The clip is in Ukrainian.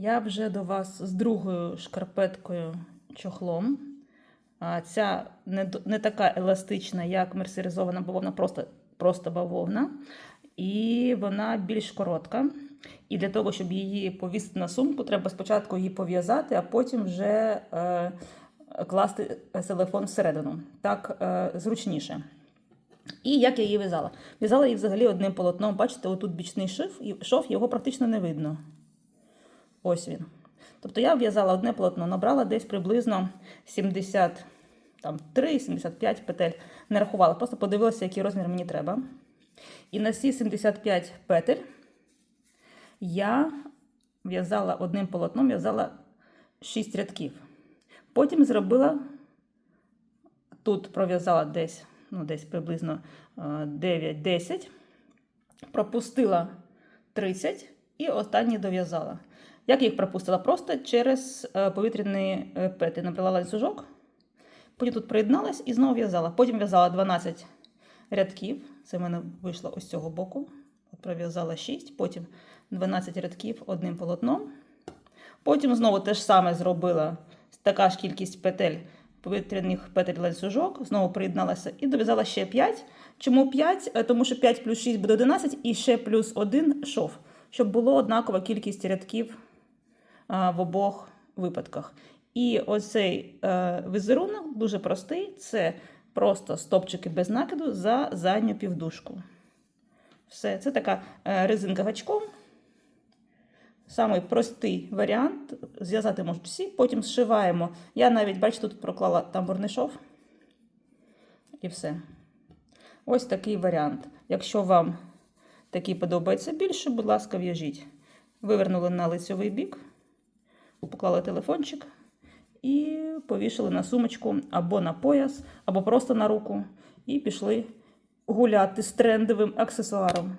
Я вже до вас з другою шкарпеткою чохлом. Ця не, не така еластична, як мерсеризована бавовна, просто, просто бавовна. І вона більш коротка. І для того, щоб її повісити на сумку, треба спочатку її пов'язати, а потім вже е, класти телефон всередину. Так е, зручніше. І як я її в'язала? В'язала її взагалі одним полотном. Бачите, отут бічний шов, його практично не видно. Ось він. Тобто я в'язала одне полотно, набрала десь приблизно 73-75 петель. Не рахувала, просто подивилася, який розмір мені треба. І на ці 75 петель я в'язала одним полотном, в'язала 6 рядків. Потім зробила, тут пров'язала десь, ну, десь приблизно е, 9-10, пропустила 30 і останні дов'язала. Як їх пропустила? Просто через е, повітряні е, набрала ланцюжок, потім тут приєдналась і знову в'язала. Потім в'язала 12 рядків. Це в мене вийшло ось цього боку. От Пров'язала 6, потім 12 рядків одним полотном. Потім знову те ж саме зробила така ж кількість петель, повітряних петель ланцюжок, знову приєдналася і дов'язала ще 5. Чому 5? Е, Тому що 5 плюс 6 буде 11 і ще плюс 1 шов, щоб було однакова кількість рядків в обох випадках. І оцей е, візерунок дуже простий. Це просто стопчики без накиду за задню півдужку. Все, це така е, резинка гачком. Самий простий варіант. Зв'язати можуть всі, потім зшиваємо. Я навіть, бачите, тут проклала тамбурний шов. І все. Ось такий варіант. Якщо вам такий подобається більше, будь ласка, в'яжіть. Вивернули на лицьовий бік, поклали телефончик і повішали на сумочку або на пояс, або просто на руку. І пішли гуляти з трендовим аксесуаром.